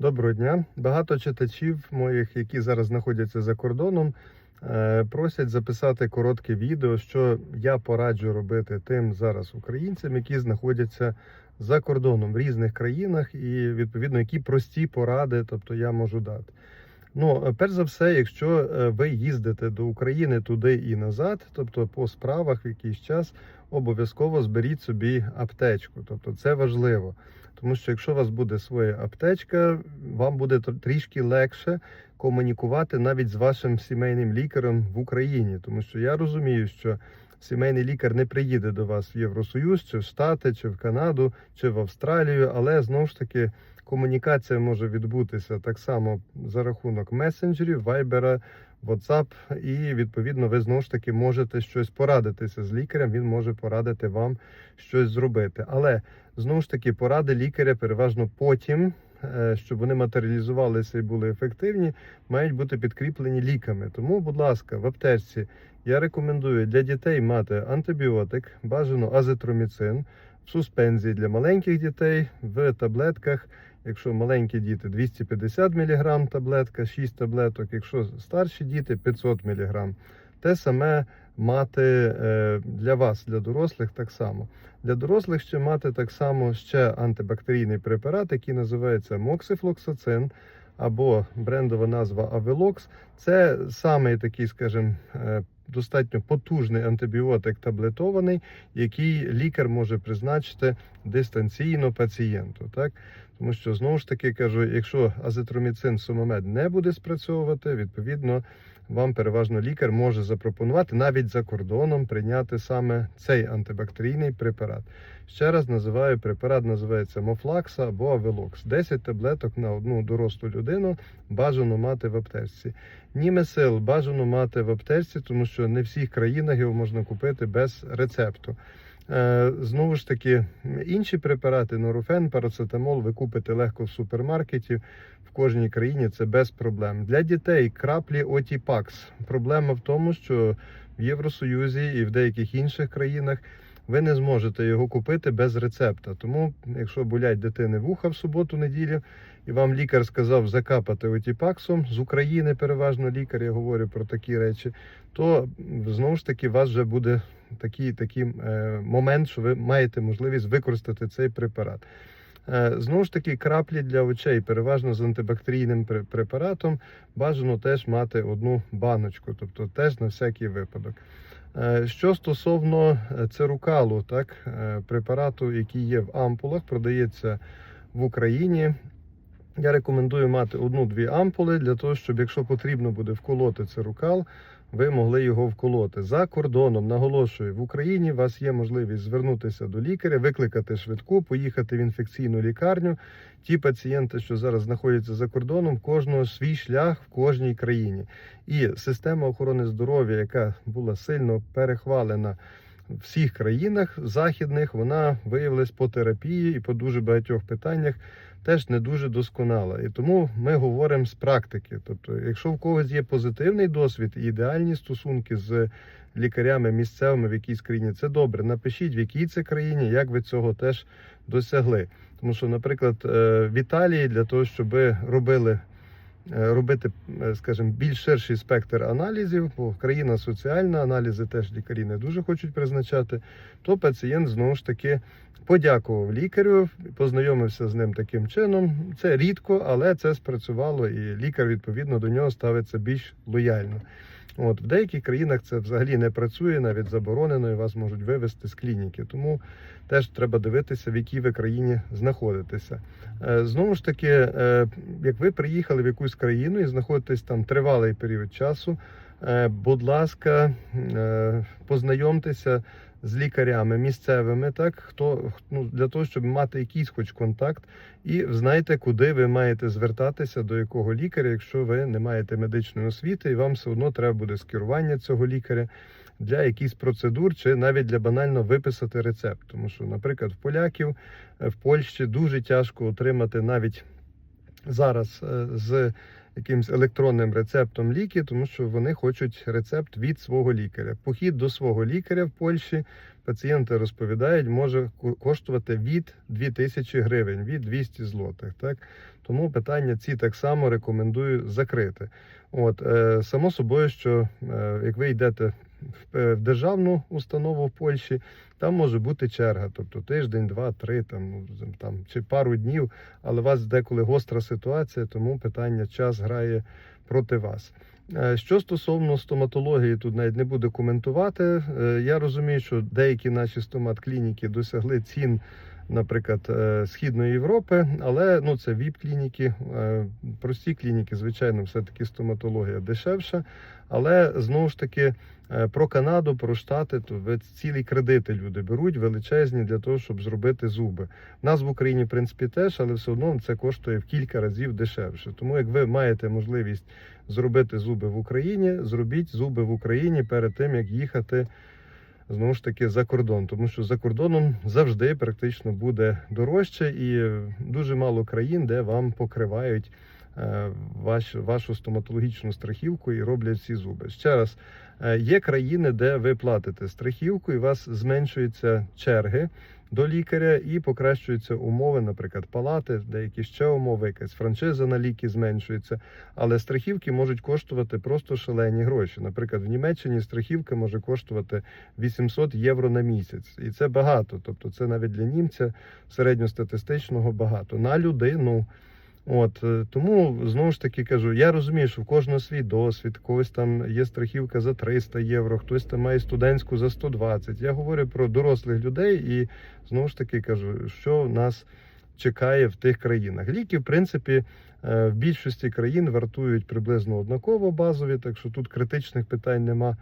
Доброго дня. Багато читачів моїх, які зараз знаходяться за кордоном, е, просять записати коротке відео, що я пораджу робити тим зараз українцям, які знаходяться за кордоном в різних країнах, і відповідно які прості поради, тобто я можу дати. Ну, е, перш за все, якщо е, ви їздите до України туди і назад, тобто по справах в якийсь час, обов'язково зберіть собі аптечку. Тобто це важливо. Тому що якщо у вас буде своя аптечка, вам буде тр- трішки легше комунікувати навіть з вашим сімейним лікарем в Україні. Тому що я розумію, що сімейний лікар не приїде до вас в Євросоюз, чи в Штати, чи в Канаду, чи в Австралію, але знову ж таки комунікація може відбутися так само за рахунок месенджерів, вайбера, WhatsApp, і відповідно ви знову ж таки можете щось порадитися з лікарем. Він може порадити вам щось зробити. Але знову ж таки поради лікаря переважно потім, е, щоб вони матеріалізувалися і були ефективні, мають бути підкріплені ліками. Тому, будь ласка, в аптечці я рекомендую для дітей мати антибіотик, бажано азитроміцин, в суспензії для маленьких дітей, в таблетках. Якщо маленькі діти 250 мг таблетка, 6 таблеток, якщо старші діти 500 мг. Те саме мати е, для вас, для дорослих, так само. Для дорослих ще мати так само ще антибактерійний препарат, який називається моксифлоксацин або брендова назва Авелокс. Це саме такий, скажімо, е, достатньо потужний антибіотик таблетований, який лікар може призначити дистанційно пацієнту. Так? Тому що знову ж таки кажу, якщо азитроміцин сумомед не буде спрацьовувати, відповідно вам переважно лікар може запропонувати навіть за кордоном прийняти саме цей антибактерійний препарат. Ще раз називаю препарат, називається Мофлакса або Авелокс. 10 таблеток на одну дорослу людину бажано мати в аптечці. Німесил бажано мати в аптечці, тому що не в всіх країнах його можна купити без рецепту. Е, Знову ж таки, інші препарати, нурофен, парацетамол, ви купите легко в супермаркеті. В кожній країні це без проблем. Для дітей краплі Отіпакс. Проблема в тому, що в Євросоюзі і в деяких інших країнах ви не зможете його купити без рецепта. Тому, якщо болять дитини вуха в суботу-неділю, і вам лікар сказав закапати отіпаксом з України, переважно лікар, я говорю про такі речі, то знову ж таки вас вже буде такий, такий е, момент, що ви маєте можливість використати цей препарат. Е, Знову ж таки, краплі для очей, переважно з антибактерійним препаратом, бажано теж мати одну баночку, тобто теж на всякий випадок. Е, Що стосовно церукалу, так, препарату, який є в ампулах, продається в Україні. Я рекомендую мати одну-дві ампули для того, щоб якщо потрібно буде вколоти церукал, ви могли його вколоти. За кордоном, наголошую, в Україні у вас є можливість звернутися до лікаря, викликати швидку, поїхати в інфекційну лікарню. Ті пацієнти, що зараз знаходяться за кордоном, кожного свій шлях в кожній країні. І система охорони здоров'я, яка була сильно перехвалена в всіх країнах західних, вона виявилась по терапії і по дуже багатьох питаннях теж не дуже досконала. І тому ми говоримо з практики. Тобто, якщо в когось є позитивний досвід і ідеальні стосунки з лікарями місцевими в якійсь країні, це добре. Напишіть, в якій це країні, як ви цього теж досягли. Тому що, наприклад, е, в Італії для того, щоб робили. Е, Робити, е, скажімо, більш ширший спектр аналізів, бо країна соціальна, аналізи теж лікарі не дуже хочуть призначати, то пацієнт знову ж таки подякував лікарю, познайомився з ним таким чином. Це рідко, але це спрацювало, і лікар відповідно до нього ставиться більш лояльно. От в деяких країнах це взагалі не працює, навіть заборонено, і вас можуть вивезти з клініки. Тому теж треба дивитися, в якій ви країні знаходитеся. Е, Знову ж таки, е, як ви приїхали в якусь країну і знаходитесь там тривалий період часу, е, будь ласка, познайомтеся з лікарями місцевими, так хто ну для того, щоб мати якийсь хоч контакт, і знайте, куди ви маєте звертатися, до якого лікаря, якщо ви не маєте медичної освіти, і вам все одно треба буде скерування цього лікаря для якихось процедур, чи навіть для банально виписати рецепт. Тому що, наприклад, в поляків е, в Польщі дуже тяжко отримати навіть зараз е, з якимось електронним рецептом ліки, тому що вони хочуть рецепт від свого лікаря. Похід до свого лікаря в Польщі пацієнти розповідають, може ко- коштувати від 2000 гривень, від 200 злотих. Так тому питання ці так само рекомендую закрити. От е, само собою, що е, як ви йдете в, е, державну установу в Польщі, там може бути черга, тобто тиждень, два, три, там ну там чи пару днів. Але у вас деколи гостра ситуація, тому питання час грає проти вас. Е, Що стосовно стоматології, тут навіть не буду коментувати. Е, Я розумію, що деякі наші стомат-клініки досягли цін, наприклад, е, Східної Європи, але ну це ВІП-клініки, е, прості клініки, звичайно, все-таки стоматологія дешевша. Але знову ж таки е, про Канаду, про Штати, то цілі кредити люди беруть величезні для того, щоб зробити зуби. Нас в Україні, в принципі, теж, але все одно це коштує в кілька разів дешевше. Тому як ви маєте можливість зробити зуби в Україні, зробіть зуби в Україні перед тим, як їхати знову ж таки за кордон. Тому що за кордоном завжди практично буде дорожче, і дуже мало країн, де вам покривають е, ваш, вашу стоматологічну страхівку і роблять всі зуби. Ще раз, е, є країни, де ви платите страхівку, і у вас зменшуються черги до лікаря і покращуються умови, наприклад, палати, деякі ще умови, якась франшиза на ліки зменшується. Але страхівки можуть коштувати просто шалені гроші. Наприклад, в Німеччині страхівка може коштувати 800 євро на місяць, і це багато. Тобто, це навіть для німця середньостатистичного багато на людину. От е, тому знову ж таки кажу, я розумію, що в кожного свій досвід, когось там є страхівка за 300 євро, хтось там має студентську за 120. Я говорю про дорослих людей і знову ж таки кажу, що нас чекає в тих країнах. Ліки, в принципі, е, в більшості країн вартують приблизно однаково базові, так що тут критичних питань нема.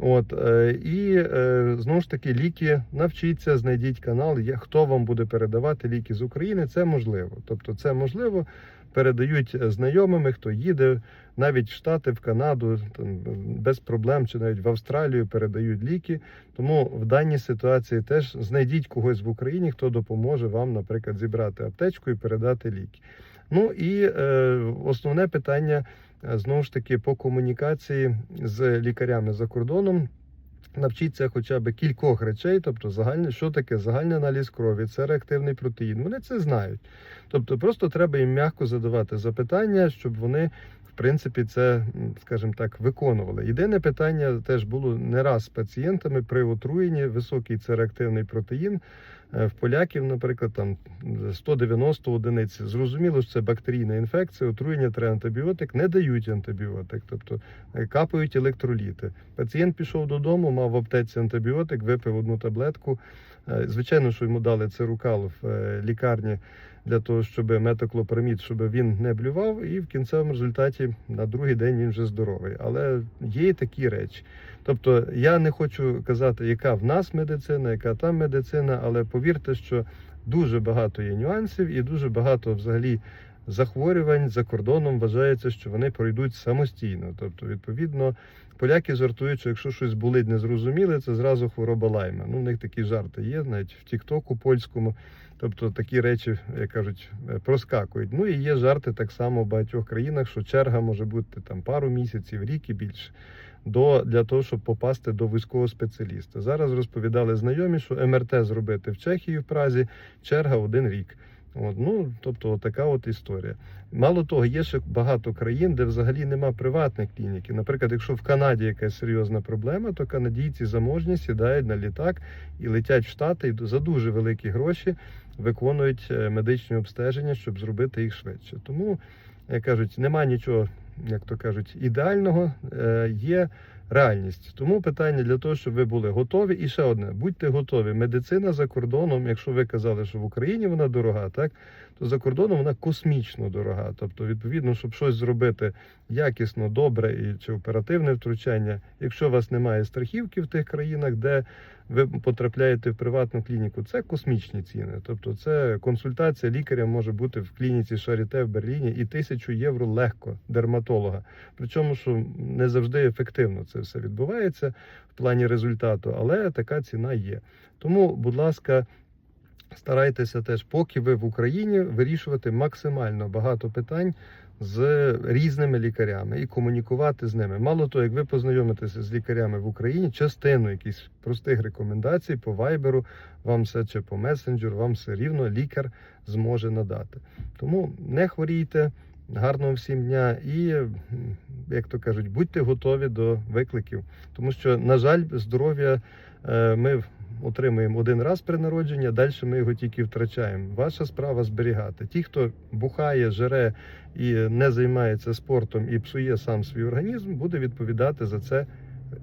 От е, і е, знову ж таки ліки навчіться, знайдіть канал. Хто вам буде передавати ліки з України. Це можливо. Тобто, це можливо. Передають знайомими, хто їде навіть в Штати, в Канаду, там без проблем, чи навіть в Австралію передають ліки. Тому в даній ситуації теж знайдіть когось в Україні, хто допоможе вам, наприклад, зібрати аптечку і передати ліки. Ну і е, основне питання знову ж таки по комунікації з лікарями за кордоном. Навчіться хоча б кількох речей, тобто загальне, що таке загальний аналіз крові, це реактивний протеїн. Вони це знають. Тобто, просто треба їм м'яко задавати запитання, щоб вони, в принципі, це, скажімо так, виконували. Єдине питання теж було не раз з пацієнтами при отруєнні, високий це реактивний протеїн. Е, В поляків, наприклад, там 190 одиниць. Зрозуміло, що це бактерійна інфекція, отруєння треба антибіотик, не дають антибіотик, тобто е, капають електроліти. Пацієнт пішов додому, мав в аптеці антибіотик, випив одну таблетку. Е, Звичайно, що йому дали цирукал в е, лікарні для того, щоб метоклопрамід, щоб він не блював, і в кінцевому результаті на другий день він вже здоровий. Але є і такі речі. Тобто я не хочу казати, яка в нас медицина, яка там медицина, але повірте, що дуже багато є нюансів і дуже багато взагалі захворювань за кордоном вважається, що вони пройдуть самостійно. Тобто, відповідно, поляки жартують, що якщо щось болить незрозуміле, це зразу хвороба лайма. Ну, у них такі жарти є, навіть в Тіктоку польському. Тобто такі речі, як кажуть, е, проскакують. Ну і є жарти так само в багатьох країнах, що черга може бути там пару місяців, рік і більше. До для того, щоб попасти до військового спеціаліста. Зараз розповідали знайомі, що МРТ зробити в Чехії в Празі черга один рік. От, ну, тобто, така от історія. Мало того, є ще багато країн, де взагалі нема приватних клінік. Наприклад, якщо в Канаді якась серйозна проблема, то канадійці заможні сідають на літак і летять в Штати і за дуже великі гроші виконують е, медичні обстеження, щоб зробити їх швидше. Тому, як кажуть, нема нічого, як то кажуть, ідеального, е, є реальність. Тому питання для того, щоб ви були готові. І ще одне: будьте готові. Медицина за кордоном, якщо ви казали, що в Україні вона дорога, так то за кордоном вона космічно дорога. Тобто, відповідно, щоб щось зробити якісно, добре і чи оперативне втручання, якщо у вас немає страхівки в тих країнах, де ви потрапляєте в приватну клініку, це космічні ціни. Тобто, це консультація лікаря може бути в клініці Шаріте в Берліні і тисячу євро легко дерматолога. Причому, що не завжди ефективно це все відбувається в плані результату, але така ціна є. Тому, будь ласка. старайтеся теж, поки ви в Україні, вирішувати максимально багато питань з різними лікарями і комунікувати з ними. Мало того, як ви познайомитеся з лікарями в Україні, частину якихось простих рекомендацій по вайберу, вам все чи по месенджеру, вам все рівно лікар зможе надати. Тому не хворійте. Гарного всім дня і, як то кажуть, будьте готові до викликів. Тому що, на жаль, здоров'я ми отримуємо один раз при народженні, далі ми його тільки втрачаємо. Ваша справа зберігати. Ті, хто бухає, жере і не займається спортом і псує сам свій організм, буде відповідати за це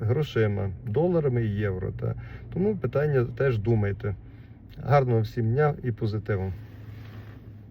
грошима, доларами і євро. Та. Тому питання теж думайте. Гарного всім дня і позитиву.